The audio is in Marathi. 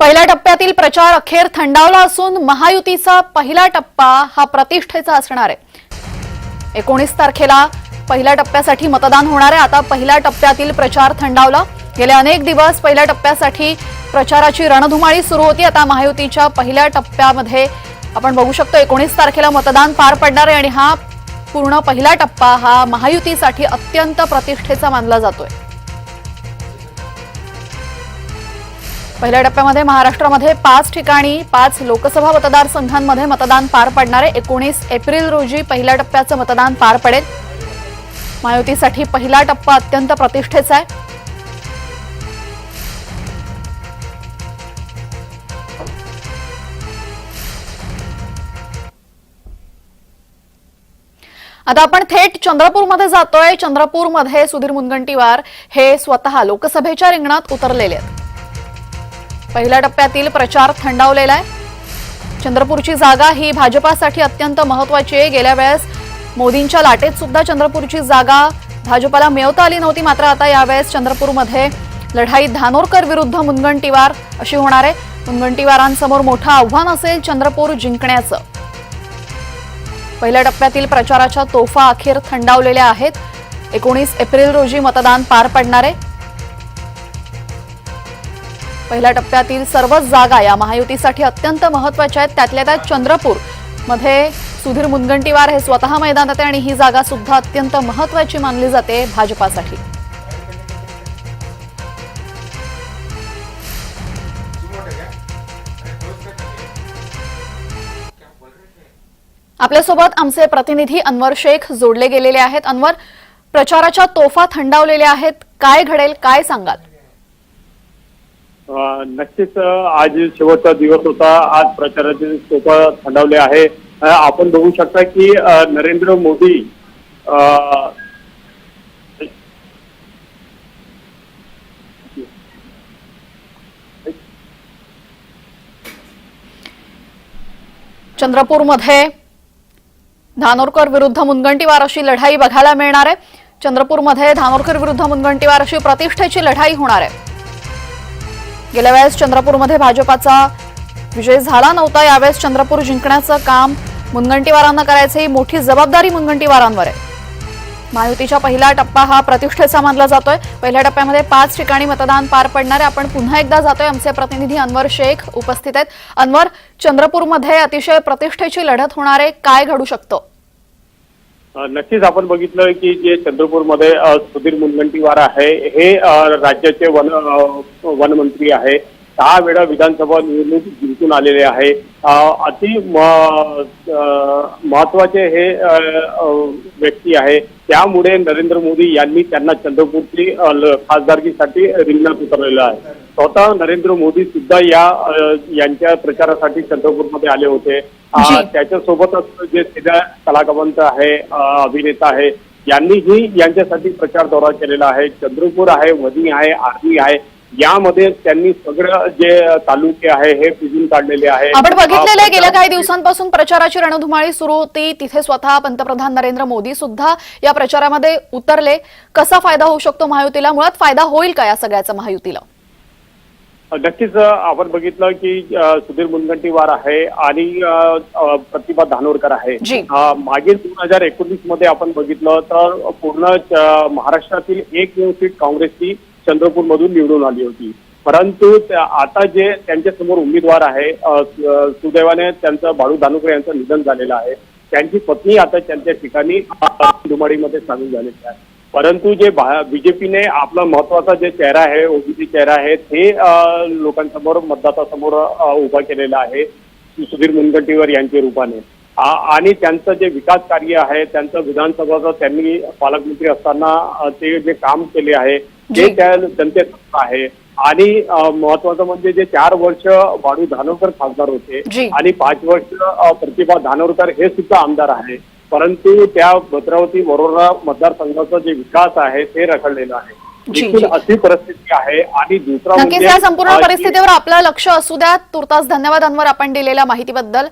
पहिल्या टप्प्यातील प्रचार अखेर थंडावला असून महायुतीचा पहिला टप्पा हा प्रतिष्ठेचा असणार आहे. एकोणीस तारखेला पहिल्या टप्प्यासाठी मतदान होणार आहे. आता पहिल्या टप्प्यातील प्रचार थंडावला. गेले अनेक दिवस पहिल्या टप्प्यासाठी प्रचाराची रणधुमाळी सुरू होती. आता महायुतीच्या पहिल्या टप्प्यामध्ये आपण बघू शकतो एकोणीस तारखेला मतदान पार पडणार आहे आणि हा पूर्ण पहिला टप्पा हा महायुतीसाठी अत्यंत प्रतिष्ठेचा मानला जातोय. पहिल्या टप्प्यामध्ये महाराष्ट्रामध्ये पाच ठिकाणी पाच लोकसभा मतदारसंघांमध्ये मतदान पार पडणारे एकोणीस एप्रिल रोजी पहिल्या टप्प्याचं मतदान पार पडेल. महायुतीसाठी पहिला टप्पा अत्यंत प्रतिष्ठेचा आहे. आता आपण थेट चंद्रपूरमध्ये जातोय. चंद्रपूरमध्ये सुधीर मुनगंटीवार हे स्वतः लोकसभेच्या रिंगणात उतरलेले आहेत. पहिल्या टप्प्यातील प्रचार थंडावलेला आहे. चंद्रपूरची जागा ही भाजपासाठी अत्यंत महत्वाची आहे. गेल्या वेळेस मोदींच्या लाटेत सुद्धा चंद्रपूरची जागा भाजपाला मिळवता आली नव्हती. मात्र आता यावेळेस चंद्रपूरमध्ये लढाई धानोरकर विरुद्ध मुनगंटीवार अशी होणार आहे. मुनगंटीवारांसमोर मोठं आव्हान असेल चंद्रपूर जिंकण्याचं. पहिल्या टप्प्यातील प्रचाराच्या तोफा अखेर थंडावलेल्या आहेत. एकोणीस एप्रिल रोजी मतदान पार पडणार आहे. पहिल्या टप्प्यातील सर्वच जागा या महायुतीसाठी अत्यंत महत्त्वाच्या आहेत. त्यातल्या त्यात चंद्रपूरमध्ये सुधीर मुनगंटीवार हे स्वतः मैदानात आहे आणि ही जागा सुद्धा अत्यंत महत्वाची मानली जाते भाजपासाठी. आपल्यासोबत आमचे प्रतिनिधी अनवर शेख जोडले गेलेले आहेत. अनवर प्रचाराच्या तोफा थंडावलेल्या आहेत. काय घडेल काय सांगाल? नक्कीच आज शेवटचा दिवस होता. आज प्रचाराचे सोप थंडावले आहे. आपण बघू शकता की नरेंद्र मोदी चंद्रपूरमध्ये धानोरकर विरुद्ध मुनगंटीवार अशी लढाई बघायला मिळणार आहे. चंद्रपूरमध्ये धानोरकर विरुद्ध मुनगंटीवार अशी प्रतिष्ठेची लढाई होणार आहे. गेल्या वेळेस चंद्रपूरमध्ये भाजपाचा विजय झाला नव्हता. यावेळेस चंद्रपूर जिंकण्याचं काम मुनगंटीवारांना करायचं ही मोठी जबाबदारी मुनगंटीवारांवर आहे. महायुतीच्या पहिला टप्पा हा प्रतिष्ठेचा मानला जातोय. पहिल्या टप्प्यामध्ये पाच ठिकाणी मतदान पार पडणार आहे. आपण पुन्हा एकदा जातोय. आमचे प्रतिनिधी अनवर शेख उपस्थित आहेत. अनवर चंद्रपूरमध्ये अतिशय प्रतिष्ठेची लढत होणार आहे. काय घडू शकतं? नक्कीच आपण बघितलं की जे चंद्रपूरमध्ये सुधीर मुनगंटीवार आहे हे राज्याचे वन वनमंत्री आहे. दहा वेळा विधानसभा निवडणूक जिंकून आलेले आहे. अति महत्त्वाचे हे व्यक्ती आहे. त्यामुळे नरेंद्र मोदी यांनी त्यांना चंद्रपूरची खासदारकीसाठी रिंगणात उतरलेलं आहे. स्वतः नरेंद्र मोदी सुद्धा या यांच्या प्रचारासाठी चंद्रपूरमध्ये आले होते. त्याच्यासोबतच जे सिद्धा कलाकामंत आहे अभिनेता आहे यांनीही यांच्यासाठी प्रचार दौरा केलेला आहे. चंद्रपूर आहे वनी आहे आर्मी आहे. यामध्ये त्यांनी सगळं जे तालुके आहे हे पिजून काढलेले आहे. आपण बघितलेलं आहे गेल्या काही दिवसांपासून प्रचाराची रणधुमाळी सुरू होती. तिथे स्वतः पंतप्रधान नरेंद्र मोदी सुद्धा या प्रचारामध्ये उतरले. कसा फायदा होऊ शकतो महायुतीला? मुळात फायदा होईल का या सगळ्याचा महायुतीला? नक्कीच आपण बघितलं की सुधीर मुनगंटीवार आहे आणि प्रतिभा धानोरकर आहे. मागील दोन हजार एकोणीसमध्ये आपण बघितलं तर पूर्ण महाराष्ट्रातील एक सीट काँग्रेसची चंद्रपूर मधून निवडून आली होती. परंतु आता जे त्यांच्यासमोर उमेदवार आहे सुदैवाने त्यांचं बाळू धानोकर यांचं निधन झालेलं आहे. त्यांची पत्नी आता त्यांच्या ठिकाणी धुमाडीमध्ये सामील झालेली आहे. परंतु जे बीजेपीने आपला महत्त्वाचा जे चेहरा आहे ओबीसी चेहरा आहे ते लोकांसमोर मतदातासमोर उभा केलेला आहे सुधीर मुनगंटीवार यांच्या रूपाने. आणि त्यांचं जे विकास कार्य आहे त्यांचं विधानसभाचं त्यांनी पालकमंत्री असताना ते जे काम केले आहे जी. त्या जनतेत आहे आणि महत्वाचं म्हणजे जे चार वर्ष बाळू धानोरकर खासदार होते. आणि पाच वर्ष प्रतिभा धानोरकर हे सुद्धा आमदार आहे परंतु त्या भद्रावती वरोरा मतदारसंघाचा जे विकास आहे ते रखडलेलं आहे. अशी परिस्थिती आहे आणि दुसरा नक्कीच या संपूर्ण परिस्थितीवर आपलं लक्ष असू द्या तुर्तास धन्यवाद अनवर आपण दिलेल्या माहितीबद्दल